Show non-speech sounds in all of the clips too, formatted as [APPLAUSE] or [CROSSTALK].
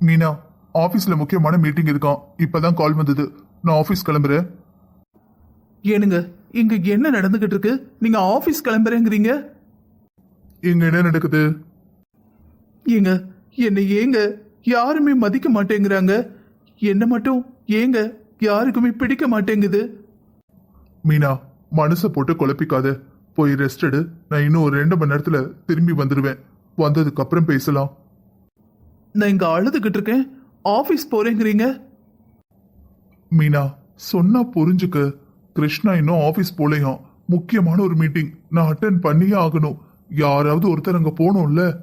மீனா ஆபீஸ்ல முக்கியமான மீட்டிங் இருக்கான் இப்பதான் கால் வந்தது. நான் ஆபீஸ் கிளம்புறேன். ஏனுங்க இங்க என்ன நடந்துகிட்டு இருக்கு? நீங்க ஆபீஸ் கிளம்புறேங்கிறீங்க? இங்க என்ன நடக்குது? ஏங்க என்னை ஏங்க யாருமே மதிக்க மாட்டேங்கிறாங்க? என்ன மட்டும் ஏங்க யாருக்குமே பிடிக்க மாட்டேங்குது? மீனா மனசை போட்டு குழப்பிக்காத. போய் ரெஸ்ட் எடு. நான் இன்னும் ஒரு ரெண்டு மணி நேரத்துல திரும்பி வந்துடுவேன் வந்ததுக்கு அப்புறம் பேசலாம். நான் இங்க அழுதுகிட்டு இருக்கேன். ஆபீஸ் போறேங்கிறீங்க? மீனா சொன்னா புரிஞ்சுக்க. கிருஷ்ணா இன்னும் ஆபீஸ் போலையாம். முக்கியமான ஒரு மீட்டிங். நான் அட்டன் பண்ணியே ஆகணும். யாராவது ஒருத்தர் அங்க போகணும்ல.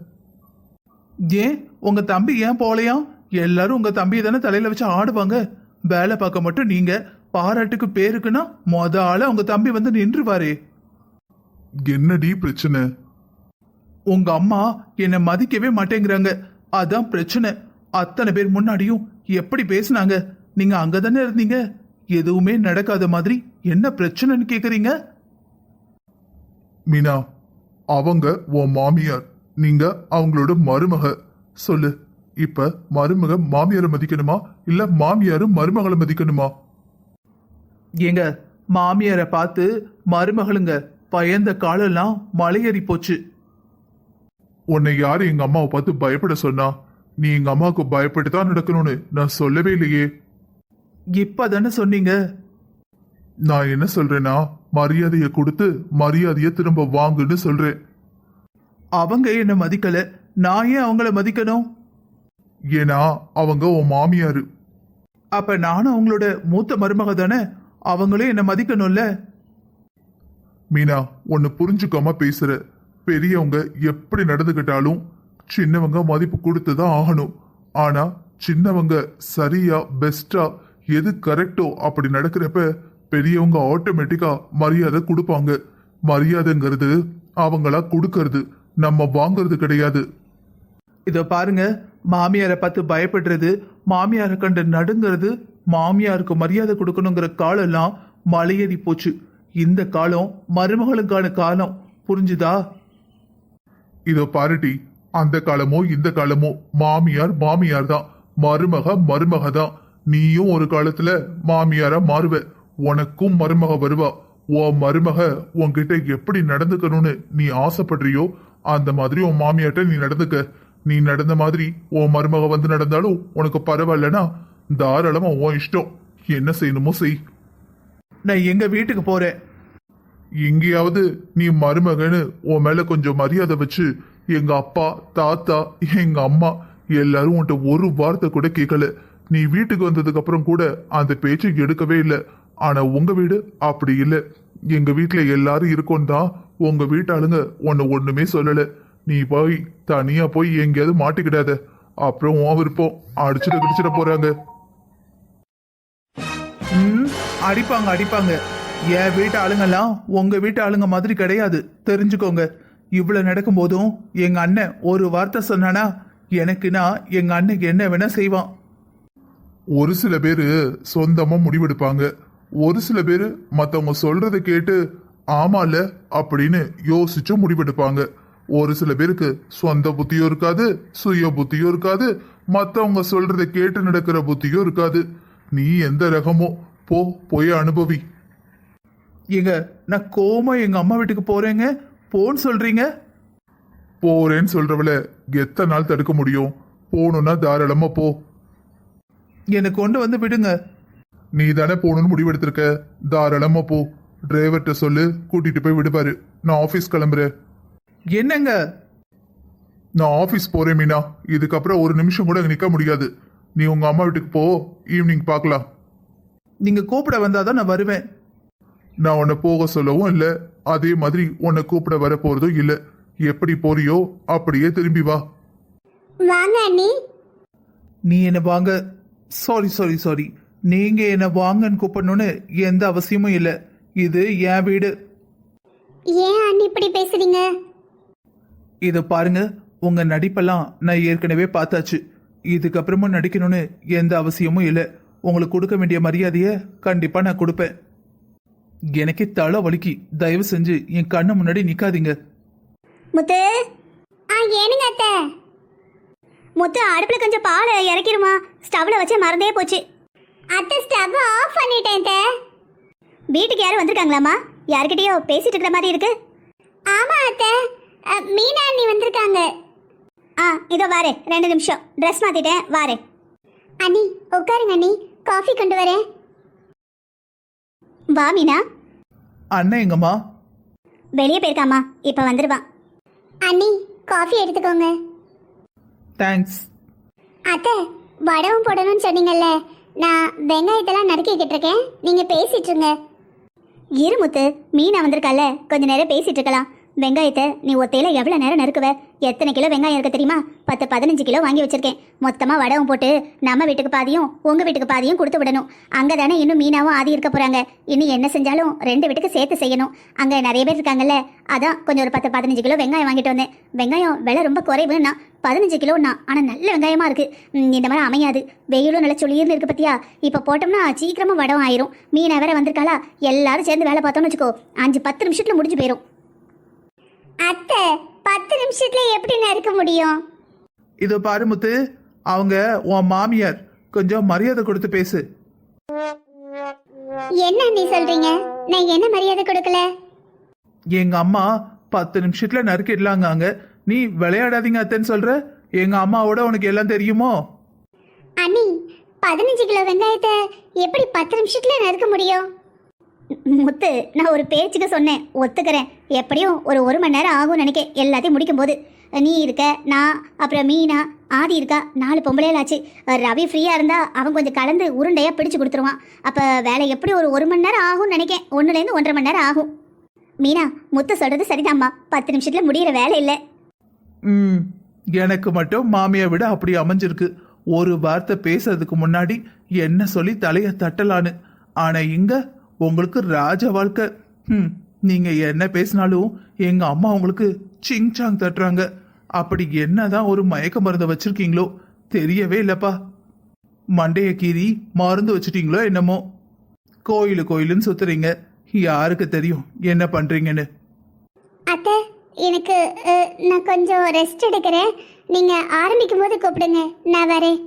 ஏன்? உங்க தம்பி ஏன் போலையா? எல்லாரும் உங்க தம்பியை தானே தலையில வச்சு ஆடுவாங்க. வேலை பார்க்க மட்டும் நீங்க. பாராட்டுக்கு பேருக்குன்னா மொத ஆள உங்க தம்பி வந்து நின்றுவாரே. என்னடி பிரச்சனை? உங்க அம்மா என்னை மதிக்கவே மாட்டேங்கிறாங்க. அதான் பிரச்சனை. அத்தனை பேர் முன்னாடியும் எப்படி பேசுனாங்க? நீங்க அங்கதானே இருந்தீங்க? எதுவுமே நடக்காத மாதிரி என்ன பிரச்சனைன்னு கேக்குறீங்க? மீனா அவங்க உன் மாமியார். நீங்க அவங்களோட மருமக. சொல்லு இப்ப மருமக மாமியாரை மதிக்கணுமா? இல்ல மாமியாரும் மருமகளை மதிக்கணுமா? ஏங்க மாமியாரை பார்த்து மருமகளுங்க பயந்த காலெல்லாம் மலையேறி போச்சு. உன்னை யாரு எங்க அம்மாவை பார்த்து பயப்பட சொன்னா? நீ எங்க அம்மாவுக்கு பயப்பட்டு தான் நடக்கணும்னு நான் சொல்லவே இல்லையே. இப்பதானே சொன்னீங்க? நான் என்ன சொல்றேன்னா மரியாதையை கொடுத்து மரியாதையை திரும்ப வாங்குன்னு சொல்றேன். அவங்க என்ன மதிக்கல? நான் ஏன் அவங்கள மதிக்கணும்? ஏன்னா அவங்க உன் மாமியாரு. அப்ப நானும் அவங்களோட மூத்த மருமக தானே? அவங்களும் என்ன மதிக்கணும்ல? மீனா ஒன்னு புரிஞ்சுக்காம பேசுற. பெரியவங்க எப்படி நடந்துகிட்டாலும் சின்னவங்க மதிப்பு கொடுத்து தான் ஆகணும். ஆனா சின்னவங்க சரியா பெஸ்டா எது கரெக்டோ அப்படி நடக்கிறப்ப பெரியவங்க ஆட்டோமேட்டிக்கா மரியாதை கொடுப்பாங்க. மரியாதைங்கிறது அவங்களா கொடுக்கறது நம்ம வாங்குறது கிடையாது. இதோ பாருங்க மாமியாரை பார்த்து பயப்படுறது மாமியாரை கண்டு நடுங்கிறது மாமியாருக்கு மரியாதை கொடுக்கணுங்கிற காலம்லாம் மலையேறி போச்சு. இந்த காலம் மருமகளுக்கான காலம். புரிஞ்சுதா? இதோ பாருட்டி அந்த காலமோ இந்த காலமோ மாமியார் மாமியார் தான். மருமக மருமக தான். நீயும் ஒரு காலத்துல மாமியாரா மாறுவ. உனக்கும் மருமக வருவா. உன் மருமக உன்கிட்ட எப்படி நடந்துக்கணும்னு நீ ஆசைப்படுறியோ அந்த மாதிரி உன் மாமியார்ட்ட நீ நடந்துக்க. நீ நடந்த மாதிரி உன் மருமக வந்து நடந்தாலும் உனக்கு பரவாயில்லனா தாராளமா உன் இஷ்டம். என்ன செய்யணுமோ செய். நான் எங்க வீட்டுக்கு போறேன். எங்கேயாவது நீ மருமகன்னு உன் மேல கொஞ்சம் மரியாதை வச்சு எங்க அப்பா தாத்தா எங்க அம்மா எல்லாரும் உன்கிட்ட ஒரு வார்த்தை கூட கேட்கல. நீ வீட்டுக்கு வந்ததுக்கு அப்புறம் கூட அந்த பேச்சை எடுக்கவே இல்லை. ஆனா உங்க வீடு அப்படி இல்லை. எங்க வீட்டுல எல்லாரும் இருக்கோம் தான் உங்க வீட்டாளுங்க உன்னை ஒண்ணுமே சொல்லல. நீ போய் தனியா போய் எங்கேயாவது மாட்டிக்கிடாத. அப்புறம் உன் விருப்பம் அடிச்சுட்டு கிடிச்சிட போறாங்க. ம் அடிப்பாங்க அடிப்பாங்க. என் வீட்டு ஆளுங்கெல்லாம் உங்க வீட்டு ஆளுங்க மாதிரி கிடையாது. தெரிஞ்சுக்கோங்க. இவ்வளவு நடக்கும் போதும் எங்க அண்ணன் ஒரு வார்த்தை சொன்னானா எனக்குன்னா எங்க அண்ணனுக்கு என்ன வேணா செய்வான். ஒரு சில பேர் சொந்தமா முடிவெடுப்பாங்க. ஒரு சில பேர் மத்தவங்க சொல்றதை கேட்டு ஆமால அப்படின்னு யோசிச்சு முடிவெடுப்பாங்க. ஒரு சில பேருக்கு சொந்த புத்தியும் இருக்காது சுய புத்தியும் இருக்காது மத்தவங்க சொல்றதை கேட்டு நடக்கிற புத்தியும் இருக்காது. நீ எந்த ரகமோ போ போய் அனுபவி. ஏங்க நான் கோமா எங்க அம்மா வீட்டுக்கு போறேங்க. போன்னு சொல்றீங்க? போறேன்னு சொல்றவள எத்தனை நாள் தடுக்க முடியும்? போகணும்னா தாராளமா போ. என்னை கொண்டு வந்து விடுங்க. நீ தானே போகணும்னு முடிவெடுத்திருக்க. தாராளமா போ. டிரைவர்கிட்ட சொல்லு கூட்டிட்டு போய் விடுவாரு. நான் ஆபீஸ் கிளம்புறேன். என்னங்க? நான் ஆபீஸ் போறேன் மீனா. இதுக்கப்புறம் ஒரு நிமிஷம் கூட நிக்க முடியாது. நீ உங்க அம்மா வீட்டுக்கு போ. ஈவினிங் பார்க்கலாம். நீங்க கூப்பிட வந்தாதான் நான் வருவேன். நான் உன்னை போக சொல்லவும் இல்லை. அதே மாதிரி உன்னை கூப்பிட வர போறதும் இல்லை. எப்படி போறியோ அப்படியே திரும்பி வா. வாங்க அண்ணி. நீ என்ன வாங்க? சாரி சாரி சாரி நீங்க என்ன வாங்கன்னு கூப்பிடணும்னு எந்த அவசியமும் இல்லை. இது என் வீடு. ஏன் அண்ணி இப்படி பேசுறீங்க? இதை பாருங்க. உங்க நடிப்பெல்லாம் நான் ஏற்கனவே பார்த்தாச்சு. இதுக்கப்புறமும் நடிக்கணும்னு எந்த அவசியமும் இல்லை. உங்களுக்கு கொடுக்க வேண்டிய மரியாதையை கண்டிப்பா நான் கொடுப்பேன். எனக்கே தலை வலிக்கு. தயவு செஞ்சு என் கண்ணு முன்னாடி நிக்காதீங்க. முத்து. ஆ ஏனுங்க அத்தை? முத்து அடுப்புல கொஞ்சம் பால் இறக்கிருமா. ஸ்டவ்ல வச்சு மறந்தே போச்சு. அத்தை ஸ்டவ் ஆஃப் பண்ணிட்டேன் வீட்டுக்கு யாரும் வந்திருக்காங்களாமா யார்கிட்டயோ பேசிட்டு இருக்கிற மாதிரி இருக்கு. ஆமா அத்தை. மீனா அண்ணி வந்திருக்காங்க. ஆ இதோ வாரே ரெண்டு நிமிஷம். ட்ரெஸ் மாத்திட்டேன் வாரே. அண்ணி உட்காருங்க அண்ணி. காஃபி கொண்டு வரேன். வா மீனா. அண்ணன் எங்கம்மா? வெளியே போயிருக்காமா இப்போ வந்துருவான் அண்ணி காஃபி எடுத்துக்கோங்க. தேங்க்ஸ் அத்தை வடவும் போடணும்னு சொன்னீங்கல்ல. நான் வெங்காயத்தெல்லாம் நறுக்கிக்கிட்டு இருக்கேன் நீங்க பேசிட்டு இருங்க. இருமுத்து மீனா வந்திருக்கால கொஞ்ச நேரம் பேசிட்டு இருக்கலாம். வெங்காயத்தை நீ ஒத்தையில எவ்வளவு நேரம் நறுக்குவ? எத்தனை கிலோ வெங்காயம் இருக்கு தெரியுமா? பத்து பதினஞ்சு கிலோ வாங்கி வச்சிருக்கேன். மொத்தமா வடவும் போட்டு நம்ம வீட்டுக்கு பாதியும் உங்க வீட்டுக்கு பாதியும் கொடுத்து விடணும். அங்கே தானே இன்னும் மீனாவும் ஆதி இருக்க போறாங்க. இன்னும் என்ன செஞ்சாலும் ரெண்டு வீட்டுக்கு சேர்த்து செய்யணும். அங்க நிறைய பேர் இருக்காங்கல்ல அதான் கொஞ்சம் ஒரு பத்து பதினஞ்சு கிலோ வெங்காயம் வாங்கிட்டு வந்தேன். வெங்காயம் விலை ரொம்ப குறைவுன்னா பதினஞ்சு கிலோண்ணா ஆனால் நல்ல வெங்காயமா இருக்கு. இந்த மாதிரி அமையாது. வெயிலும் நல்லா சுளிர்னு இருக்கு பத்தியா? இப்போ போட்டோம்னா சீக்கிரமா வடம் ஆயிரும். மீனை வேற வந்திருக்காளா? எல்லாரும் சேர்ந்து வேலை பார்த்தோம்னு வச்சுக்கோ. அஞ்சு பத்து நிமிஷத்துல முடிஞ்சு போயிரும். அத்தை பத்து நிமிஷத்துல எப்படி நறுக்க முடியும்? இதோ பாரு முத்து அவங்க உன் மாமியார் கொஞ்சம் மரியாதை கொடுத்து பேசு. என்ன நீ சொல்றீங்க? நான் என்ன மரியாதை கொடுக்கல? எங்க அம்மா பத்து நிமிஷத்துல நறுக்கிடலாங்க நீ விளையாடாதீங்க அத்தைன்னு சொல்ற? எங்க அம்மாவோட உனக்கு எல்லாம் தெரியுமோ? அண்ணி பதினஞ்சு கிலோ வெங்காயத்தை எப்படி பத்து நிமிஷத்துல நறுக்க முடியும்? முத்து நான் ஒரு பேச்சுக்கு சொன்னேன். ஒத்துக்கிறேன். எப்படியும் ஒரு ஒரு மணி நேரம் ஆகும் நினைக்க எல்லாத்தையும் முடிக்கும் போது. நீ இருக்க நான் அப்புறம் மீனா ஆதி இருக்கா நாலு பொம்பளையலாச்சு ரவி ஃப்ரீயாக இருந்தால் அவன் கொஞ்சம் கலந்து உருண்டையாக பிடிச்சு கொடுத்துருவான். அப்போ வேலை எப்படி ஒரு ஒரு மணி நேரம் ஆகும்னு நினைக்கேன். ஒன்றுலேருந்து ஒன்றரை மணி நேரம் ஆகும். மீனா முத்து சொல்கிறது சரிதாம்மா. பத்து நிமிஷத்தில் முடியிற வேலை இல்லை. ம் எனக்கு மட்டும் மாமியை விட அப்படி அமைஞ்சிருக்கு. ஒரு வார்த்தை பேசுறதுக்கு முன்னாடி என்ன சொல்லி தலையை தட்டலான்னு. ஆனால் இங்கே உங்களுக்கு ராஜ வாழ்க்கை. ம் நீங்க என்ன பேசினாலும் எங்க அம்மா உங்களுக்கு சிங்சாங் தட்டுறாங்க. அப்படி என்னதான் ஒரு மயக்க மருந்தை வச்சிருக்கீங்களோ? தெரியவே இல்லப்பா. மண்டைய கீறி மருந்து வச்சிட்டீங்களோ என்னமோ? கோயிலு கோயிலுன்னு சுத்துறீங்க. யாருக்கு தெரியும் என்ன பண்றீங்கன்னு? அத்தை எனக்கு நான் கொஞ்சம் ரெஸ்ட் எடுக்கிறேன். நீங்க ஆரம்பிக்கும் போது கூப்பிடுங்க. நான் வரேன்.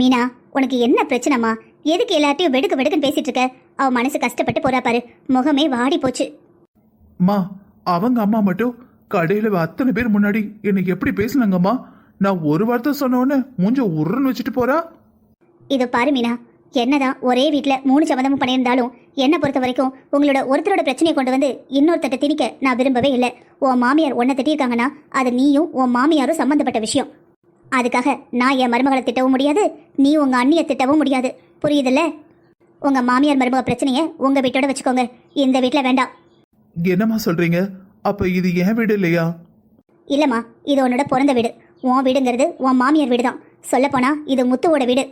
மீனா உனக்கு என்ன பிரச்சனைமா? எதுக்கு எல்லாத்தையும் வெடுக்கு வெடுக்குன்னு பேசிட்டு இருக்க? அவ மனசு கஷ்டப்பட்டு போறா பாரு. முகமே வாடி போச்சு. அம்மா அவங்க அம்மா மட்டும் கடையில அத்தனை பேர் முன்னாடி என்னை எப்படி பேசுனாங்கம்மா? நான் ஒரு வார்த்தை சொன்னோன்னு மூஞ்ச உருன்னு வச்சுட்டு போறா? இது பாரு மீனா என்னதான் ஒரே வீட்டில் மூணு சம்மதமும் பண்ணியிருந்தாலும் என்னை பொறுத்த வரைக்கும் உங்களோட ஒருத்தரோட பிரச்சனையை கொண்டு வந்து இன்னொருத்தட்ட திணிக்க நான் விரும்பவே இல்லை. உன் மாமியார் உன்னை திட்டியிருக்காங்கன்னா அது நீயும் உன் மாமியாரும் சம்மந்தப்பட்ட விஷயம். அதுக்காக நான் என் மருமகளை திட்டவும் முடியாது நீ உங்க அண்ணியை திட்டவும் முடியாது. புரியுதுல்ல? உங்க மாமியார் மருமக பிரச்சனையை உங்க வீட்டோட வச்சுக்கோங்க. இந்த வீட்டில் வேண்டாம். என்னம்மா சொல்றீங்க? அப்ப இது என் வீடு இல்லையா? இல்லம்மா இது உன்னோட பிறந்த வீடு. உன் வீடுங்கிறது உன் மாமியார் வீடு தான் சொல்லப்போனா இது முத்துவோட வீடு.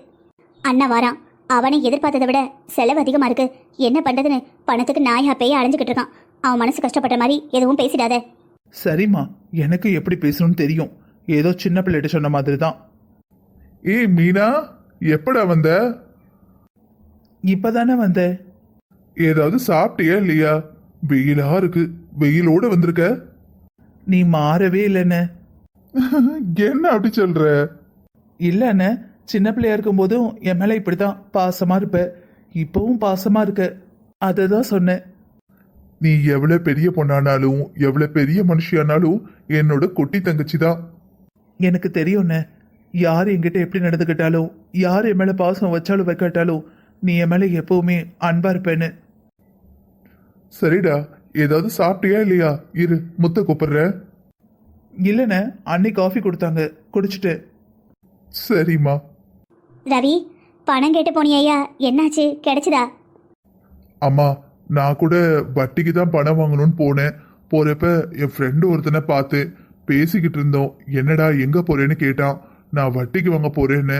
அண்ணா வாரான். அவனை எதிர்பார்த்ததை விட செலவு அதிகமா இருக்கு. என்ன பண்றதுன்னு பணத்துக்கு நாயா பேய அலைஞ்சுக்கிட்டு இருக்கான். அவன் மனசு கஷ்டப்பட்ட மாதிரி எதுவும் பேசிடாத. சரிம்மா எனக்கு எப்படி பேசணும்னு தெரியும். ஏதோ சின்ன பிள்ளைகிட்ட சொன்ன மாதிரி தான் ஏய் மீனா எப்படா வந்த? இப்பதானே வந்தேன் ஏதாவது சாப்பிட்டியா இல்லையா? வெயிலா இருக்கு. வெயிலோட வந்திருக்க. நீ மாறவே இல்லைண்ணே. [LAUGHS] என்ன அப்படி சொல்ற? இல்லைண்ணே. சின்ன பிள்ளையா இருக்கும்போதும் என் மேல இப்படிதான் பாசமா இருப்ப. இப்பவும் பாசமா இருக்க. அதை தான் சொன்னேன். நீ எவ்வளவு பெரிய பொண்ணானாலும் எவ்வளவு பெரிய மனுஷியானாலும் என்னோட குட்டி தங்கச்சி தான் எனக்கு தெரியும்ண்ணே. யார் என்கிட்ட எப்படி நடந்துக்கிட்டாலும் யார் என் மேல பாசம் வச்சாலும் வைக்காட்டாலும் நீ என் மேல எப்பவுமே அன்பா இருப்பேன்னு. சரிடா ஏதாவது சாப்பிட்டியா இல்லையா? இரு முத்த கூப்பிடுறேன் இல்லைண்ணே அன்னை காஃபி கொடுத்தாங்க குடிச்சிட்டேன் சரிம்மா. ரவி பணம் கேட்டு போனியா என்னாச்சு கிடைச்சதா? அம்மா நான் கூட வட்டிக்கு தான் பணம் வாங்கணும்னு போனேன். போறப்ப என் ஃப்ரெண்டு ஒருத்தனை பார்த்து பேசிக்கிட்டு இருந்தோம். என்னடா எங்க போறேன்னு கேட்டான். நான் வட்டிக்கு வாங்க போறேன்னு.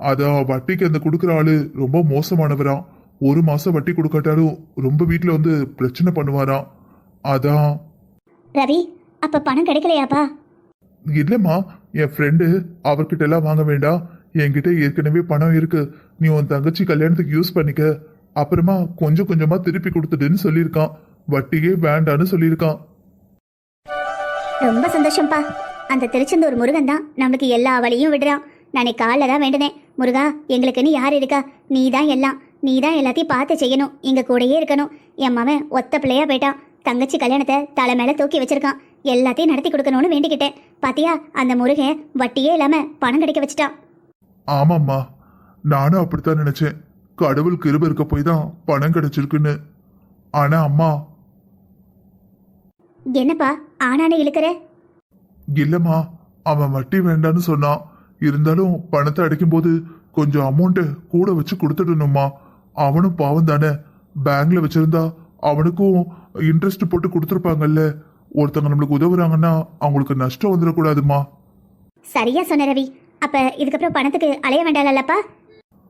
அதான் வட்டிக்கு அந்த கொடுக்குற ஆளு ரொம்ப மோசமானவராம் ஒரு மாசம் வட்டி கொடுக்காட்டாலும் ரொம்ப வீட்டில் வந்து பிரச்சனை பண்ணுவாராம் அதான் ரவி அப்ப பணம் கிடைக்கலையாப்பா? இல்லைம்மா என் ஃப்ரெண்டு அவர்கிட்ட எல்லாம் வாங்க வேண்டாம் என்கிட்ட ஏற்கனவே பணம் இருக்கு. நீ உன் தங்கச்சி கல்யாணத்துக்கு யூஸ் பண்ணிக்க. அப்புறமா கொஞ்சம் கொஞ்சமா திருப்பி கொடுத்துடுன்னு சொல்லியிருக்கான். வட்டியே வேண்டான்னு சொல்லியிருக்கான். ரொம்ப சந்தோஷம்ப்பா. அந்த திருச்செந்தூர் முருகன் தான் நம்மளுக்கு எல்லா வழியும் விடுறான். நானே காலைல தான் வேண்டுனேன். முருகா எங்களுக்குன்னு யார் இருக்கா? நீ தான் எல்லாம். நீ தான் எல்லாத்தையும் பார்த்து செய்யணும். எங்க கூடயே இருக்கணும். என் மவன் ஒத்த பிள்ளையா போயிட்டான். தங்கச்சி கல்யாணத்தை தலை மேல தூக்கி வச்சிருக்கான். எல்லாத்தையும் நடத்தி கொடுக்கணும்னு வேண்டிக்கிட்டேன். பாத்தியா அந்த முருகன் வட்டியே இல்லாம பணம் கிடைக்க வச்சுட்டான். ஆமாம்மா. நானும் அப்படித்தான் நினைச்சேன். கடவுள் கிருப இருக்க போய் தான் பணம் கிடைச்சிருக்குன்னு. ஆனா அம்மா. என்னப்பா ஆனானே இழுக்கிற? இல்லம்மா. அவன் வட்டி வேண்டான்னு சொன்னான். இருந்தாலும் பணத்தை அடைக்கும்போது கொஞ்சம் அமௌண்ட் கூட வச்சு கொடுத்துடணுமா அவனும் பாவம் தானே. பேங்க்ல வச்சிருந்தா அவனுக்கும் இன்ட்ரெஸ்ட் போட்டு கொடுத்துருப்பாங்கல்ல. ஒருத்தவங்க நம்மளுக்கு உதவுறாங்கன்னா அவங்களுக்கு நஷ்டம் வந்துடக்கூடாதுமா. சரியா சொன்ன ரவி. அப்ப இதுக்கப்புறம் பணத்துக்கு அலைய வேண்டாம்லப்பா?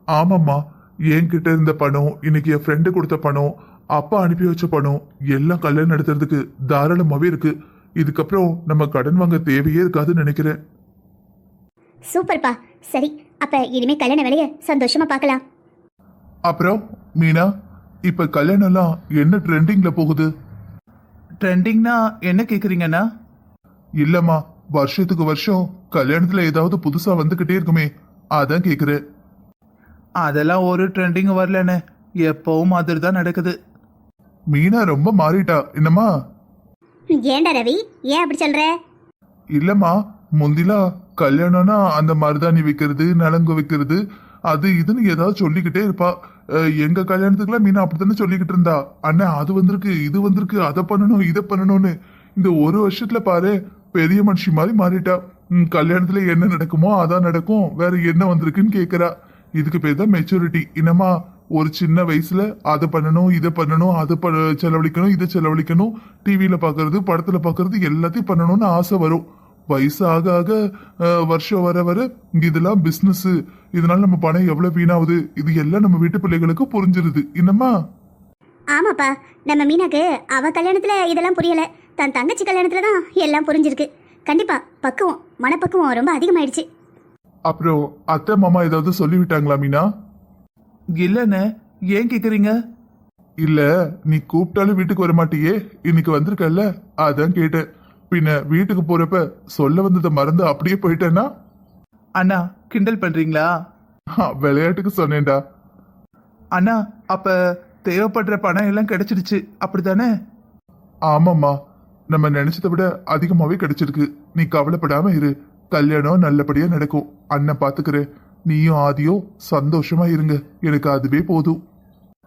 ஆமாம்மா. என்கிட்ட இருந்த பணம் இன்னைக்கு என் ஃப்ரெண்டு கொடுத்த பணம் அப்பா அனுப்பி வச்ச பணம் எல்லாம் கல்யாணம் நடத்துறதுக்கு தாராளமாவே இருக்கு. இதுக்கப்புறம் நம்ம கடன் வாங்க தேவையே இருக்காதுன்னு நினைக்கிறேன். சூப்பர்ப்பா. சரி அப்ப இனிமே கல்யாண வேலைய சந்தோஷமா பார்க்கலாம் அப்புறம் மீனா இப்ப கல்யாணம்லாம் என்ன ட்ரெண்டிங்ல போகுது? ட்ரெண்டிங்னா என்ன கேக்குறீங்கண்ணா? இல்லம்மா வருஷத்துக்கு வருஷம் கல்யாணத்துல ஏதாவது புதுசா வந்துகிட்டே இருக்குமே அதான் கேக்குறேன். அதெல்லாம் ஒரு ட்ரெண்டிங் வரலண்ணே எப்பவும் மாதிரி தான் நடக்குது. மீனா ரொம்ப மாறிட்டா என்னம்மா? ஏண்டா ரவி ஏன் அப்படி சொல்ற? இல்லம்மா முந்திலாம் கல்யாணம்னா அந்த மருதாணி வைக்கிறது நலங்கு வைக்கிறது அது இதுன்னு ஏதாவது சொல்லிக்கிட்டே இருப்பா. எங்க கல்யாணத்துக்குலாம் மீனா அப்படித்தானே சொல்லிக்கிட்டு இருந்தா? அண்ணா அது வந்திருக்கு இது வந்திருக்கு அதை பண்ணணும் இதை பண்ணணும்னு. இந்த ஒரு வருஷத்துல பாரு பெரிய மனுஷி மாதிரி மாறிட்டா. கல்யாணத்துல என்ன நடக்குமோ அதான் நடக்கும். வேற என்ன வந்திருக்குன்னு கேக்குறா. இதுக்கு பேர் தான் மெச்சூரிட்டி இனமா ஒரு சின்ன வயசுல அதை பண்ணணும் இதை பண்ணணும் அதை ப செலவழிக்கணும் இதை செலவழிக்கணும். டிவியில பாக்குறது படத்துல பாக்குறது எல்லாத்தையும் பண்ணணும்னு ஆசை வரும். வயசு ஆக ஆக வருஷம் வர வர இதெல்லாம் பிசினஸ் இதனால நம்ம பணம் எவ்வளவு வீணாகுது? இது எல்லாம் நம்ம வீட்டு பிள்ளைகளுக்கு புரிஞ்சிருது. என்னம்மா? ஆமாப்பா. நம்ம மீனாக்கு அவ கல்யாணத்துல இதெல்லாம் புரியல. தன் தங்கச்சி கல்யாணத்துல தான் எல்லாம் புரிஞ்சிருக்கு. கண்டிப்பா பக்குவம் மனப்பக்குவம் ரொம்ப அதிகமாயிடுச்சு. அப்புறம் அத்தை மாமா ஏதாவது சொல்லிவிட்டாங்களா மீனா? இல்லண்ணே. ஏன் கேக்குறீங்க? இல்ல நீ கூப்பிட்டாலும் வீட்டுக்கு வர மாட்டியே இன்னைக்கு வந்திருக்கல்ல? அதான் கேட்டேன். பின்ன வீட்டுக்கு போறப்ப சொல்ல வந்ததை மறந்து அப்படியே போயிட்டேன்னா? அண்ணா கிண்டல் பண்றீங்களா? விளையாட்டுக்கு சொன்னேன்டா. அண்ணா அப்ப தேவைப்படுற பணம் எல்லாம் கிடைச்சிடுச்சு. அப்படிதானே ஆமாம்மா. நம்ம நினைச்சதை விட அதிகமாவே கிடைச்சிருக்கு. நீ கவலைப்படாம இரு. கல்யாணம் நல்லபடியா நடக்கும். அண்ணன் பாத்துக்கிறேன். நீயும் ஆதியும் சந்தோஷமா இருங்க. எனக்கு அதுவே போதும்.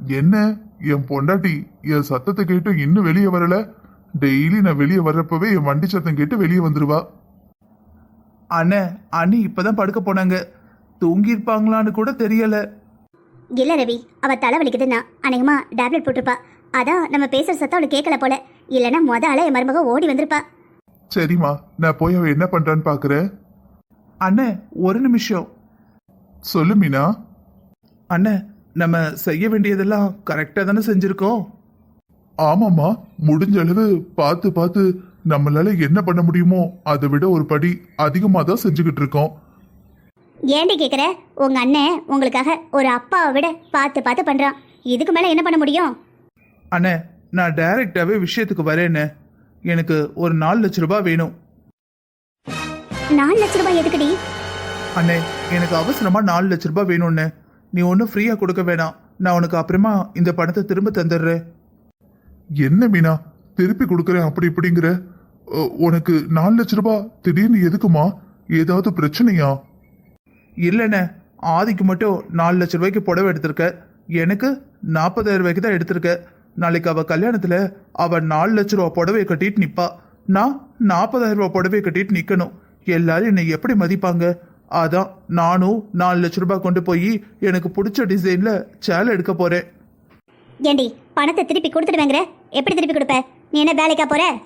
என்ன? என் பொண்டாட்டி என் சத்தத்தை கேட்டு இன்னும் வெளியே வரல? டெய்லி நான் வெளியே வர்றப்பவே என் வண்டி சத்தம் கேட்டு வெளியே வந்துருவா. அண்ணே அண்ணி இப்பதான் படுக்க போனாங்க. தூங்கியிருப்பாங்களான்னு கூட தெரியல. இல்ல ரவி அவ தலை வலிக்குதுன்னா அநேகமா டேப்லெட் போட்டிருப்பா. அதான் நம்ம பேசுற சத்தம் அவளுக்கு கேட்கல போல. இல்லைன்னா முத ஆள என் மருமக ஓடி வந்திருப்பா. சரிம்மா நான் போய் அவ என்ன பண்றான்னு பாக்குறேன் அண்ணே ஒரு நிமிஷம். சொல்லு மீனா. அண்ணே நம்ம செய்ய வேண்டியதெல்லாம் கரெக்டா தானே செஞ்சிருக்கோம். ஆமாம்மா முடிஞ்ச அளவு பார்த்து பார்த்து நம்மளால என்ன பண்ண முடியுமோ அதை விட ஒரு படி அதிகமாக தான் செஞ்சுக்கிட்டு இருக்கோம். ஏண்டி கேக்குற? உங்க அண்ணன் உங்களுக்காக ஒரு அப்பாவை விட பார்த்து பார்த்து பண்றான். இதுக்கு மேல என்ன பண்ண முடியும்? அண்ணே நான் டைரக்டாவே விஷயத்துக்கு வரேண்ணே எனக்கு ஒரு நாலு லட்ச ரூபாய் வேணும். நாலு லட்ச ரூபாய் எதுக்குடி? அண்ணே எனக்கு அவசரமா நாலு லட்ச ரூபாய் வேணும்ண்ணே நீ ஒன்றும் ஃப்ரீயா கொடுக்க வேணாம். நான் உனக்கு அப்புறமா இந்த பணத்தை திரும்ப தந்துடுறேன். என்ன மீனா? திருப்பி கொடுக்குறேன் அப்படி இப்படிங்கிற? உனக்கு நாலு லட்ச ரூபாய் திடீர்னு எதுக்குமா? ஏதாவது பிரச்சனையா? இல்லைண்ணே ஆதிக்கு மட்டும் நாலு லட்ச ரூபாய்க்கு புடவை எடுத்திருக்க. எனக்கு நாற்பதாயிரம் ரூபாய்க்கு தான் எடுத்திருக்க. நாளைக்கு அவ கல்யாணத்துல அவ நாலு லட்ச ரூபா புடவையை கட்டிட்டு நிப்பா. நான் நாற்பதாயிரம் ரூபாய் புடவையை கட்டிட்டு நிக்கணும். எல்லாரும் என்னை எப்படி மதிப்பாங்க? அதான் நானும் நாலு லட்ச ரூபாய் கொண்டு போய் எனக்கு பிடிச்ச டிசைன்ல சேலை எடுக்க போறேன். ஏண்டி பணத்தை திருப்பி கொடுத்துடுவேங்கிற. எப்படி திருப்பி கொடுப்ப? நீ என்ன வேலைக்கா போற?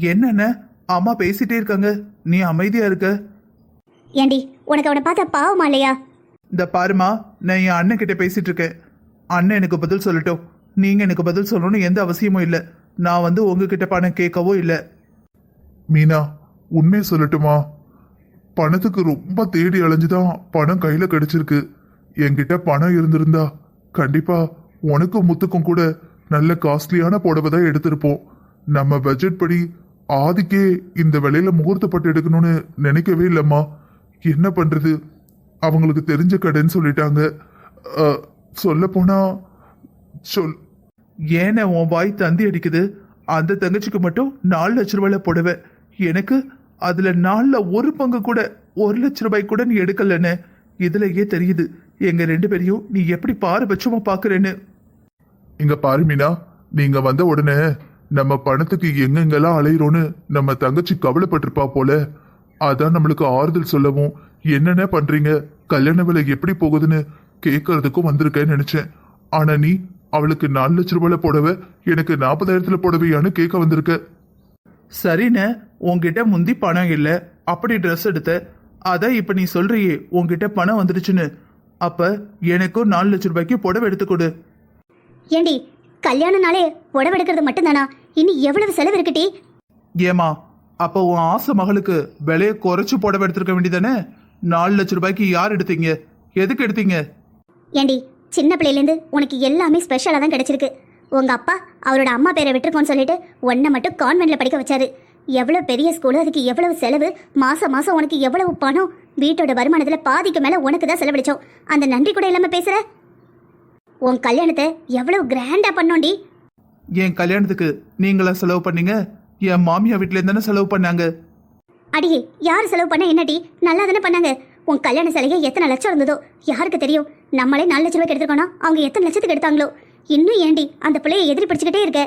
என்னென்ன? அம்மா பேசிட்டே இருக்காங்க. நீ அமைதியா இருக்க. ஏண்டி உனக்கு அவனை பார்த்தா பாவமா இல்லையா? இந்த பாருமா நான் என் அண்ணன் கிட்ட பேசிட்டு இருக்கேன். அண்ணன் எனக்கு பதில் சொல்லட்டும். நீங்க எனக்கு பதில் சொல்லணும்னு எந்த அவசியமும் இல்லை. நான் வந்து உங்ககிட்ட பணம் கேட்கவோ இல்லை. மீனா உண்மையை சொல்லட்டுமா? பணத்துக்கு ரொம்ப தேடி அலைஞ்சுதான் பணம் கையில கிடைச்சிருக்கு. என்கிட்ட பணம் இருந்திருந்தா கண்டிப்பா உனக்கும் முத்துக்கும் கூட நல்ல காஸ்ட்லியான புடவை தான் எடுத்திருப்போம். நம்ம பட்ஜெட் படி ஆதிக்கே இந்த விலையில முகூர்த்தப்பட்டு எடுக்கணும்னு நினைக்கவே இல்லைம்மா. என்ன பண்றது? அவங்களுக்கு தெரிஞ்ச கடைன்னு சொல்லிட்டாங்க. சொல்ல போனா சொல். ஏன உன் வாய் தந்தி அடிக்குது? அந்த தங்கச்சிக்கு மட்டும் நாலு லட்ச ரூபாயில புடவை. எனக்கு அதுல நாலுல ஒரு பங்கு கூட ஒரு லட்ச ரூபாய் கூட நீ எடுக்கலன்னு. இதுலயே தெரியுது. எங்க ரெண்டு பேரையும் நீ எப்படி பாரபட்சமா பாக்குறேன்னு. இங்க பாரு மீனா நீங்க வந்த உடனே நம்ம பணத்துக்கு எங்கெங்கெல்லாம் அலையிறோன்னு நம்ம தங்கச்சி கவலைப்பட்டிருப்பா போல. அதான் நம்மளுக்கு ஆறுதல் சொல்லவும் என்னென்ன பண்றீங்க? கல்யாண வேலை எப்படி போகுதுன்னு கேட்கறதுக்கும் வந்திருக்கேன்னு நினைச்சேன். ஆனா நீ அவளுக்கு நாலு லட்ச ரூபாயில புடவை எனக்கு நாற்பதாயிரத்துல புடவையான்னு கேட்க வந்திருக்க. சரிண்ணே உன்கிட்ட முந்தி பணம் இல்ல. அப்படி ட்ரெஸ் எடுத்த அதான் இப்ப நீ சொல்றியே உன்கிட்ட பணம் வந்துடுச்சுன்னு. அப்ப எனக்கும் நாலு லட்ச ரூபாய்க்கு புடவை எடுத்து கொடு. ஏண்டி கல்யாணம்னாலே புடவை எடுக்கிறது மட்டும்தானா? இன்னும் எவ்வளவு செலவு இருக்குடி ஏமா அப்போ உன் ஆசை மகளுக்கு விலையை குறைச்சு புடவை எடுத்திருக்க வேண்டியதானே? நாலு லட்ச ரூபாய்க்கு யார் எடுத்தீங்க? எதுக்கு எடுத்தீங்க? ஏண்டி சின்ன பிள்ளையிலேருந்து உனக்கு எல்லாமே ஸ்பெஷலாக தான் கிடைச்சிருக்கு. உங்க அப்பா அவரோட அம்மா பேரை விட்டுருக்கோன்னு சொல்லிட்டு உன்னை மட்டும் கான்வென்ட்ல படிக்க வச்சாரு. எவ்வளோ பெரிய ஸ்கூலு அதுக்கு எவ்வளவு செலவு? மாசம் மாசம் உனக்கு எவ்வளவு பணம்? வீட்டோட வருமானத்தில் பாதிக்கு மேலே உனக்கு தான் செலவழிச்சோம். அந்த நன்றி கூட இல்லாமல் பேசுற? உன் கல்யாணத்தை எவ்வளவு கிராண்டா பண்ணோண்டி. என் கல்யாணத்துக்கு நீங்களா செலவு பண்ணீங்க? என் மாமியா வீட்ல தானே செலவு பண்ணாங்க. அடியே யார் செலவு பண்ண என்னடி? நல்லா தானே பண்ணாங்க. உன் கல்யாண சலுகை எத்தனை லட்சம் இருந்ததோ? யாருக்கு தெரியும்? நம்மளே நாலு லட்ச ரூபாய்க்கு எடுத்துருக்கோனா அவங்க எத்தனை லட்சத்துக்கு எடுத்தாங்களோ? இன்னும் ஏண்டி அந்த பிள்ளைய எதிரி பிடிச்சுக்கிட்டே இருக்க?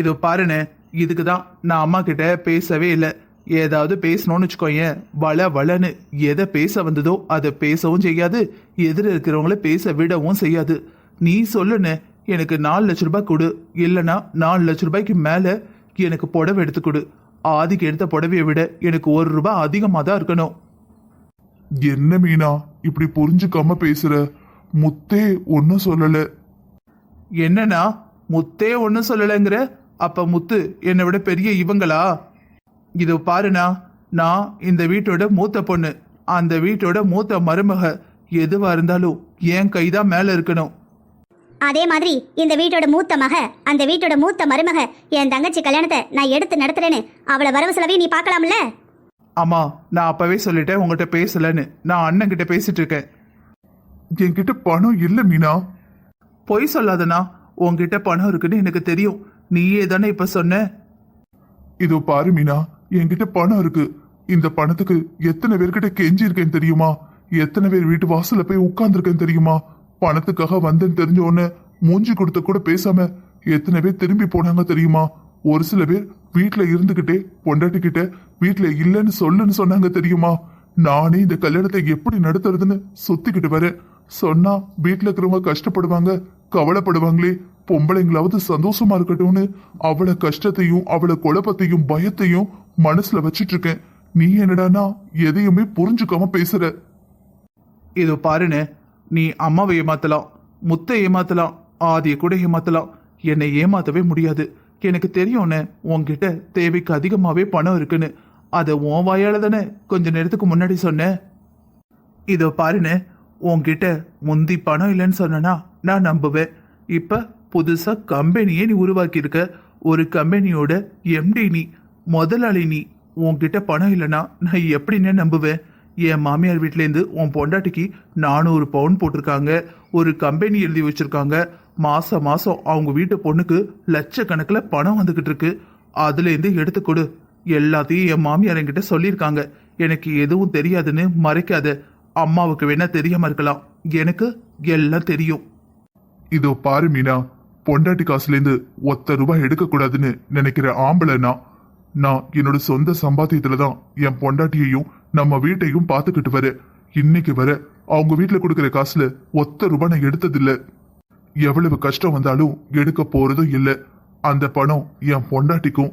இது பாருண்ணே இதுக்கு தான் நான் அம்மா கிட்ட பேசவே இல்லை. ஏதாவது பேசணும்னு வச்சுக்கோயேன் வள வளன்னு எதை பேச வந்ததோ அதை பேசவும் செய்யாது எதிர இருக்கிறவங்கள பேச விடவும் செய்யாது. நீ சொல்லுண்ணே எனக்கு நாலு லட்ச ரூபாய் கொடு இல்லைன்னா நாலு லட்ச ரூபாய்க்கு மேலே எனக்கு புடவை எடுத்து கொடு. ஆதிக்கு எடுத்த புடவையை விட எனக்கு ஒரு ரூபாய் அதிகமாக தான் இருக்கணும். என்ன மீனா இப்படி புரிஞ்சுக்காம பேசுற? முத்தே ஒன்னும் சொல்லல. என்னன்னா முத்தே ஒன்றும் சொல்லலைங்கிற? அப்ப முத்து என்னை விட பெரிய இவங்களா? இது பாருண்ணா நான் இந்த வீட்டோட மூத்த பொண்ணு. அந்த வீட்டோட மூத்த மருமக. எதுவா இருந்தாலும் என் கைதான் மேல இருக்கணும். அதே மாதிரி இந்த வீட்டோட மூத்த மக அந்த வீட்டோட மூத்த மருமக என் தங்கச்சி கல்யாணத்தை நான் எடுத்து நடத்துறேன்னு அவளை வரவு செலவையும் நீ பார்க்கலாம்ல? ஆமா நான் அப்பவே சொல்லிட்டேன் உங்ககிட்ட பேசலன்னு. நான் அண்ணன் கிட்ட பேசிட்டு இருக்கேன். என்கிட்ட பணம் இல்ல மீனா. பொய் சொல்லாதண்ணா உன்கிட்ட பணம் இருக்குன்னு எனக்கு தெரியும். நீயே தானே இப்ப சொன்ன? இதோ பாரு மீனா. என்கிட்ட பணம் இருக்கு. இந்த பணத்துக்கு எத்தனை பேர்கிட்ட கெஞ்சி இருக்கேன் தெரியுமா? எத்தனை பேர் வீட்டு வாசல்ல போய் உட்கார்ந்துருக்கேன் தெரியுமா? பணத்துக்காக வந்தேன்னு தெரிஞ்ச உடனே மூஞ்சி கொடுத்த கூட பேசாம எத்தனை பேர் திரும்பி போனாங்க தெரியுமா? ஒரு சில பேர் வீட்டுல இருந்துகிட்டே பொண்டாட்டிக்கிட்ட வீட்டுல இல்லைன்னு சொல்லுன்னு சொன்னாங்க தெரியுமா? நானே இந்த கல்யாணத்தை எப்படி நடத்துறதுன்னு சுத்திக்கிட்டு வரேன். சொன்னா வீட்டுல இருக்கிறவங்க கஷ்டப்படுவாங்க கவலைப்படுவாங்களே. பொம்பளைங்களாவது சந்தோஷமா இருக்கட்டும்னு அவளை கஷ்டத்தையும் அவளை குழப்பத்தையும் பயத்தையும் மனசுல வச்சிட்டு இருக்கேன் நீ என்னடானா எதையுமே புரிஞ்சுக்காம பேசுற. இதோ பாருண்ணே நீ அம்மாவை ஏமாத்தலாம் முத்தை ஏமாத்தலாம் ஆதியை கூட ஏமாத்தலாம். என்னை ஏமாத்தவே முடியாது. எனக்கு தெரியும்ண்ணே உன்கிட்ட தேவைக்கு அதிகமாகவே பணம் இருக்குன்னு. அதை உன் வாயால தானே கொஞ்ச நேரத்துக்கு முன்னாடி சொன்னேன். இதோ பாருன்னு உன்கிட்ட முந்தி பணம் இல்லைன்னு சொன்னனா நான் நம்புவேன். இப்போ புதுசாக கம்பெனியே நீ உருவாக்கியிருக்க. ஒரு கம்பெனியோட எம்டி நீ. முதலாளி நீ உன்கிட்ட பணம் இல்லைன்னா நான் எப்படின்னு நம்புவேன்? என் மாமியார் வீட்டிலேருந்து உன் பொண்டாட்டிக்கு நானூறு பவுன் போட்டிருக்காங்க. ஒரு கம்பெனி எழுதி வச்சிருக்காங்க. மாசம் மாசம் அவங்க வீட்டு பொண்ணுக்கு லட்சக்கணக்கில் பணம் வந்துகிட்டு இருக்கு. அதுலேருந்து எடுத்து கொடு. எல்லாத்தையும் என் மாமியார் என்கிட்ட சொல்லியிருக்காங்க. எனக்கு எதுவும் தெரியாதுன்னு மறைக்காத. அம்மாவுக்கு வேணா தெரியாம இருக்கலாம். எனக்கு எல்லாம் தெரியும். இதோ பாரு மீனா. பொண்டாட்டி காசுலேருந்து ஒத்த ரூபாய் எடுக்கக்கூடாதுன்னு நினைக்கிற ஆம்பளைனா நான் என்னோட சொந்த சம்பாத்தியத்துல தான் என் பொண்டாட்டியையும் நம்ம வீட்டையும் பார்த்துக்கிட்டு வரேன். இன்னைக்கு வர அவங்க வீட்டில் கொடுக்கிற காசுல ஒத்த ரூபாய் நான் எடுத்ததில்ல. எவ்வளவு கஷ்டம் வந்தாலும் எடுக்க போறதும் இல்ல. அந்த பணம் என் பொண்டாட்டிக்கும்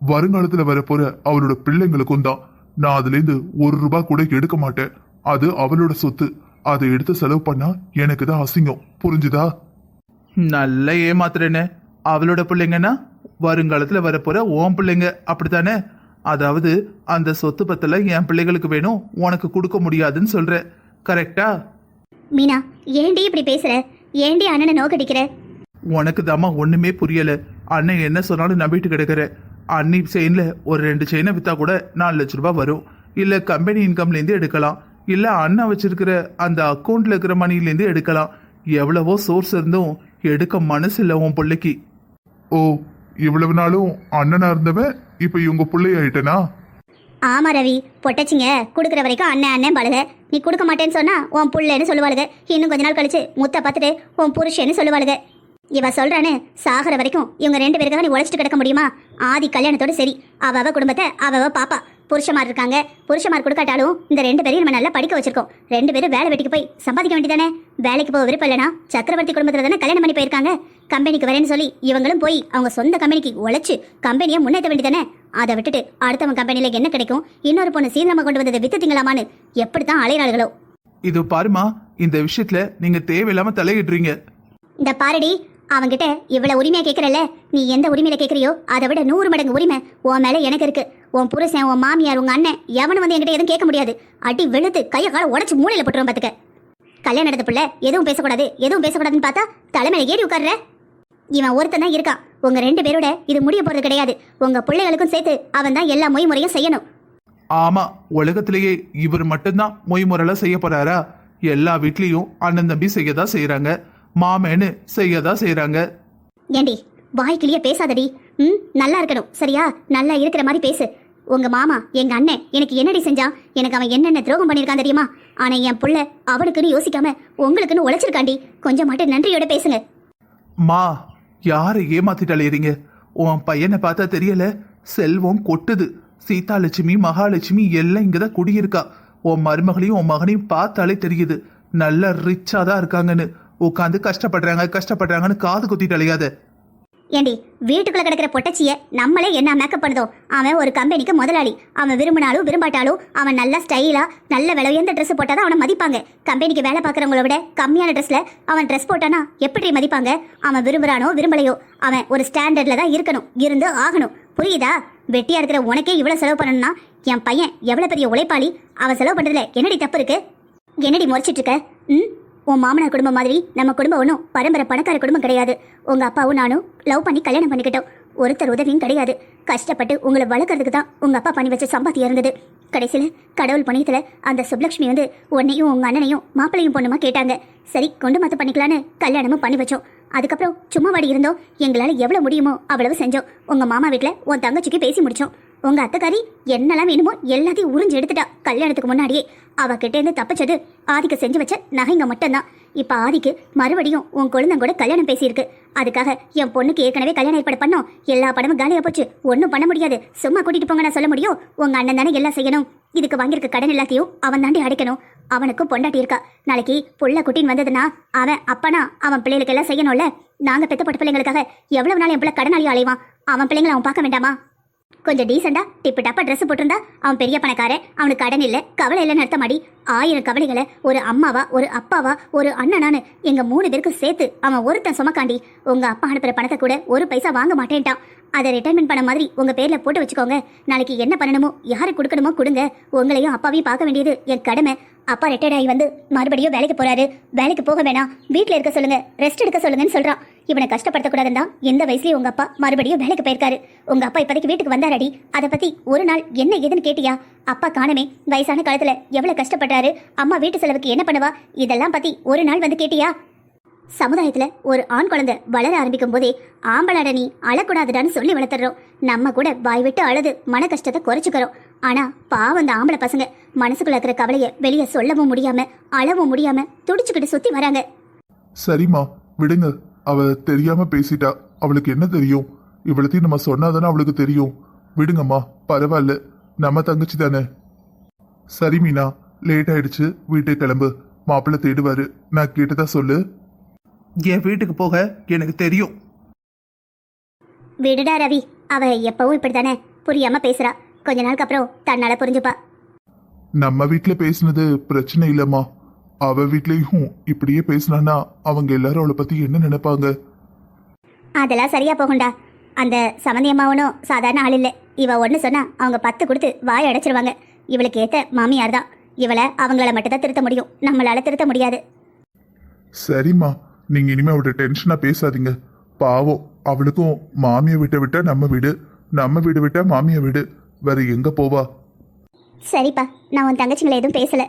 வருங்காலத்துல வரப்போற அவளோட பிள்ளைங்களுக்கும் தான். நான் அதுல இருந்து ஒரு ரூபாய் கூட எடுக்க மாட்டேன். அது அவளோட சொத்து. அதை எடுத்து செலவு பண்ணா எனக்கு தான் அசிங்கம். புரிஞ்சுதா? நல்ல ஏமாத்துறேன்னு அவளோட பிள்ளைங்கன்னா? வருங்காலத்துல வரப்போற உன் பிள்ளைங்க அப்படித்தானே? அதாவது அந்த சொத்து பத்தல என் பிள்ளைகளுக்கு வேணும் உனக்கு கொடுக்க முடியாதுன்னு சொல்ற. கரெக்டா மீனா ஏண்டி இப்படி பேசுற? ஏண்டி அண்ணனை நோக்கடிக்கிற? உனக்கு தாம்மா ஒண்ணுமே புரியல. அண்ணன் என்ன சொன்னாலும் நம்பிட்டு கிடக்குற அன்னி செயினில் ஒரு ரெண்டு செயினை விற்றா கூட நாலு லட்ச ரூபாய் வரும். இல்லை கம்பெனி இன்கம்லேருந்து எடுக்கலாம். இல்லை அண்ணா வச்சிருக்கிற அந்த அக்கௌண்ட்டில் இருக்கிற மணிலேருந்து எடுக்கலாம். எவ்வளவோ சோர்ஸ் இருந்தும் எடுக்க மனசு இல்லை உன் பிள்ளைக்கு. ஓ இவ்வளவு நாளும் அண்ணனா இருந்தவன் இப்ப இவங்க பிள்ளை ஆயிட்டனா ஆமா ரவி பொட்டச்சிங்க. கொடுக்குற வரைக்கும் அண்ணன் அண்ணன் பழக. நீ கொடுக்க மாட்டேன்னு சொன்னா உன் புள்ளன்னு சொல்லுவாளுக. இன்னும் கொஞ்ச நாள் கழிச்சு முத்த பார்த்துட்டு உன் புருஷன்னு சொல்லுவாளுக. இவ சொல்றானு சாகிற வரைக்கும் இவங்க ரெண்டு பேருக்காக நீ உழைச்சிட்டு கிடக்க முடியுமா? ஆதி கல்யாணத்தோட சரி. அவ குடும்பத்தை அவ பாப்பா. புருஷமார் இருக்காங்க. புருஷமார் கொடுக்காட்டாலும் இந்த ரெண்டு பேரையும் நம்ம நல்லா படிக்க வச்சிருக்கோம். ரெண்டு பேரும் வேலை வெட்டிக்கு போய் சம்பாதிக்க வேண்டியதானே? வேலைக்கு போக விருப்பம் இல்லைனா சக்கரவர்த்தி குடும்பத்துல தானே கல்யாணம் பண்ணி போயிருக்காங்க. கம்பெனிக்கு வரேன்னு சொல்லி இவங்களும் போய் அவங்க சொந்த கம்பெனிக்கு உழைச்சு கம்பெனியை முன்னேற்ற வேண்டியதானே? அதை விட்டுட்டு அடுத்தவன் கம்பெனில என்ன கிடைக்கும்? இன்னொரு பொண்ணு சீக்கிரமா கொண்டு வந்ததை வித்து திங்கலாமான்னு எப்படித்தான் அலையிறாளுகளோ? இது பாருமா இந்த விஷயத்துல நீங்க தேவையில்லாம தலையிடுறீங்க. இந்த பாருடி அவன்கிட்ட இவ்வளவு உரிமையா கேட்கறல்ல நீ எந்த உரிமையில கேட்கறியோ அதை விட நூறு மடங்கு உரிமை உன் மேல எனக்கு இருக்கு. உன் புருஷன் உன் மாமியார் உங்க அண்ணன் எவனும் வந்து என்கிட்ட எதுவும் கேட்க முடியாது. அடி வெளுத்து கைய கால உடச்சு மூலையில போட்டுரும் பாத்துக்க. கல்யாணம் நடந்த பிள்ளை எதுவும் பேசக்கூடாது எதுவும் பேசக்கூடாதுன்னு பார்த்தா தலைமையில ஏறி உட்கார்ற. இவன் ஒருத்தன் தான் இருக்கான். உங்க ரெண்டு பேரோட இது முடிய போறது கிடையாது. உங்க பிள்ளைகளுக்கும் சேர்த்து அவன் தான் எல்லா மொய் முறையும் செய்யணும். ஆமா உலகத்திலேயே இவர் மட்டும்தான் மொய் முறையில செய்ய போறாரா? எல்லா வீட்லயும் அண்ணன் தம்பி செய்யதான் செய்யறாங்க மாமேன்னு செய்யதான் செய்யறாங்க ஏண்டி வாய்க்கிலேயே பேசாதடி. ம் நல்லா இருக்கணும். சரியா? நல்லா இருக்கிற மாதிரி பேசு. உங்க மாமா எங்க அண்ணன் எனக்கு என்னடி செஞ்சான்? எனக்கு அவன் என்னென்ன துரோகம் பண்ணியிருக்கான் தெரியுமா? ஆனா என் புள்ள அவனுக்குன்னு யோசிக்காம உங்களுக்குன்னு உழைச்சிருக்காண்டி. கொஞ்சம் மட்டும் நன்றியோட பேசுங்க. மா யாரை ஏமாத்திட்டாலேறீங்க உன் பையனை பார்த்தா தெரியல. செல்வம் கொட்டுது. சீதாலட்சுமி மகாலட்சுமி எல்லாம் இங்கதான் குடியிருக்கா. உன் மருமகளையும் உன் மகனையும் பார்த்தாலே தெரியுது. நல்ல ரிச்சா தான் இருக்காங்கன்னு. உட்காந்து கஷ்டப்படுறாங்க கஷ்டப்படுறாங்கன்னு காது குத்திட்டு அலையாத. ஏண்டி வீட்டுக்குள்ள கிடக்கிற பொட்டச்சிய நம்மளே என்ன மேக்கப் பண்ணுதோ? அவன் ஒரு கம்பெனிக்கு முதலாளி. அவன் விரும்பினாலும் விரும்பாட்டாலும் அவன் நல்ல ஸ்டைலா நல்ல விலை உயர்ந்த ட்ரெஸ் போட்டாதான் அவனை மதிப்பாங்க. கம்பெனிக்கு வேலை பார்க்குறவங்கள விட கம்மியான ட்ரெஸ்ல அவன் ட்ரெஸ் போட்டானா எப்படி மதிப்பாங்க? அவன் விரும்புறானோ விரும்பலையோ அவன் ஒரு ஸ்டாண்டர்ட்ல தான் இருக்கணும் இருந்து ஆகணும். புரியுதா? வெட்டியா இருக்கிற உனக்கே இவ்வளவு செலவு பண்ணணும்னா என் பையன் எவ்வளவு பெரிய உழைப்பாளி? அவன் செலவு பண்றதுல என்னடி தப்பு இருக்கு? என்னடி முறைச்சிட்டு இருக்க? ம்? உன் மாமனார் குடும்பம் மாதிரி நம்ம குடும்பம் ஒன்றும் பரம்பரை பணக்கார குடும்பம் கிடையாது. உங்கள் அப்பாவும் நானும் லவ் பண்ணி கல்யாணம் பண்ணிக்கிட்டோம். ஒருத்தர் உதவியும் கிடையாது. கஷ்டப்பட்டு உங்களை வளர்க்குறதுக்கு தான் உங்கள் அப்பா பண்ணி வச்ச சம்பாத்தியம் இருந்தது. கடைசியில் கடவுள் பணியத்தில் அந்த சுப்லக்ஷ்மி வந்து உன்னையும் உங்கள் அண்ணனையும் மாப்பிளையும் பொண்ணுமா கேட்டாங்க. சரி கொண்டு மாற்ற பண்ணிக்கலான்னு கல்யாணமும் பண்ணி வச்சோம். அதுக்கப்புறம் சும்மா வாடி இருந்தோம். எங்களால் எவ்வளோ முடியுமோ அவ்வளவு செஞ்சோம். உங்கள் மாமா வீட்டில் உன் தங்கச்சிக்கு பேசி முடித்தோம் உங்க அத்தைக்காரி என்னெல்லாம் வேணுமோ எல்லாத்தையும் உறிஞ்சு எடுத்துட்டா கல்யாணத்துக்கு முன்னாடியே. அவகிட்ட இருந்து தப்பிச்சது ஆதிக்கு செஞ்சு வச்ச நகைங்க மட்டும்தான். இப்ப ஆதிக்கு மறுபடியும் உன் குழந்தை கூட கல்யாணம் பேசியிருக்கு. அதுக்காக என் பொண்ணுக்கு ஏற்கனவே கல்யாணம் ஏற்பாடு பண்ணோம். எல்லா படமும் காலியா போச்சு. ஒன்றும் பண்ண முடியாது. சும்மா கூட்டிட்டு போங்க நான் சொல்ல முடியும்? உங்க அண்ணன் தானே எல்லாம் செய்யணும். இதுக்கு வாங்கியிருக்க கடன் எல்லாத்தையும் அவன் தாண்டி அடைக்கணும். அவனுக்கும் பொண்டாட்டி இருக்கா. நாளைக்கு புள்ள குட்டின்னு வந்ததுன்னா அவன் அப்பனா அவன் பிள்ளைகளுக்கு எல்லாம் செய்யணும்ல? நாங்க பெத்த பிள்ளைங்களுக்காக எவ்வளவு நாள் என் பிள்ளை கடனாளி அலைவான்? அவன் பிள்ளைங்களை அவன் பார்க்க வேண்டாமா? கொஞ்சம் டீசெண்டா டிப்பு டப்பா ட்ரெஸ் போட்டிருந்தா அவன் பெரிய பணக்காரன் அவனுக்கு கடன் இல்லை கவலை இல்லைன்னு அர்த்தமாடி. ஆயிரம் கவலைகளை ஒரு அம்மாவா ஒரு அப்பாவா ஒரு அண்ணனான்னு எங்க மூணு பேருக்கு சேர்த்து அவன் ஒருத்தன் சுமக்காண்டி உங்க அப்பா அனுப்புற பணத்தை கூட ஒரு பைசா வாங்க மாட்டேன்ட்டான். அதை ரிட்டைர்மெண்ட் பண்ண மாதிரி உங்க பேர்ல போட்டு வச்சுக்கோங்க. நாளைக்கு என்ன பண்ணணுமோ யாருக்கு கொடுக்கணுமோ கொடுங்க. உங்களையும் அப்பாவையும் பார்க்க வேண்டியது என் கடமை. அப்பா ரிட்டையர்ட் ஆகி வந்து மறுபடியும் வேலைக்கு போறாரு. வேலைக்கு போக வேணாம். வீட்டுல இருக்க சொல்லுங்க ரெஸ்ட் எடுக்க சொல்லுங்கன்னு சொல்றான். இவனை கஷ்டப்படுத்தக்கூடாதுன்னு தான் எந்த வயசுலயும் உங்க அப்பா மறுபடியும் வேலைக்கு போயிருக்காரு. உங்க அப்பா இப்போதைக்கு வீட்டுக்கு வந்தாரடி. அதை பத்தி ஒரு நாள் என்ன ஏதுன்னு கேட்டியா? அப்பா காணமே வயசான காலத்துல எவ்வளவு கஷ்டப்பட்டாரு அம்மா வீட்டு செலவுக்கு என்ன பண்ணுவா? இதெல்லாம் பத்தி ஒரு நாள் வந்து கேட்டியா? சமுதாயத்துல ஒரு ஆண் குழந்தை வளர ஆரம்பிக்கும் போதே ஆம்பளாட நீ அழக்கூடாதுடான்னு சொல்லி வளர்த்துறோம். நம்ம கூட வாய் விட்டு அழுது மன கஷ்டத்தை குறைச்சிக்கிறோம். ஆனா பாவம் அந்த ஆம்பளை பசங்க. மனசுக்குள்ள இருக்கிற கவலைய வெளியே சொல்லவும் முடியாம அழவும் முடியாம துடிச்சுக்கிட்டு சுத்தி வராங்க. சரிம்மா விடுங்க. அவ தெரியாம பேசிட்டா அவளுக்கு என்ன தெரியும்? இவ்வளத்தையும் நம்ம சொன்னாதானே அவளுக்கு தெரியும். விடுங்கம்மா பரவாயில்ல. நம்ம தங்கச்சி தானே. சரி மீனா லேட் ஆயிடுச்சு. வீட்டுக்கு கிளம்பு. மாப்பிள்ளை தேடுவாரு. நான் கேட்டதா சொல்லு. என் வீட்டுக்கு போக எனக்கு தெரியும். விடுடா ரவி. அவ எப்பவும் இப்படித்தானே. புரியாம பேசுறா. கொஞ்ச நாளுக்கு அப்புறம் தன்னால புரிஞ்சுப்பா. நம்ம வீட்ல பேசுனது பிரச்சனை இல்லம்மா. அவ வீட்லயும் இப்படியே பேசினானா அவங்க எல்லாரும் அவளை பத்தி என்ன நினைப்பாங்க? அதெல்லாம் சரியா போகும்டா. அந்த சமந்தி அம்மாவனும் சாதாரண ஆள் இல்லை. இவ ஒன்று சொன்னா அவங்க பத்து கொடுத்து வாய் அடைச்சிருவாங்க. இவளுக்கு ஏத்த மாமியார் தான். இவளை அவங்கள மட்டும் தான் திருத்த முடியும். நம்மளால திருத்த முடியாது. சரிம்மா. நீங்க இனிமே அவட்ட டென்ஷனா பேசாதீங்க. பாவம். அவளுக்கும் மாமியை விட்ட விட்டா நம்ம வீடு. நம்ம வீடு விட்டா மாமியா வீடு. வேற எங்க போவா? சரிப்பா. நான் உன் தங்கச்சிங்களை எதுவும் பேசல.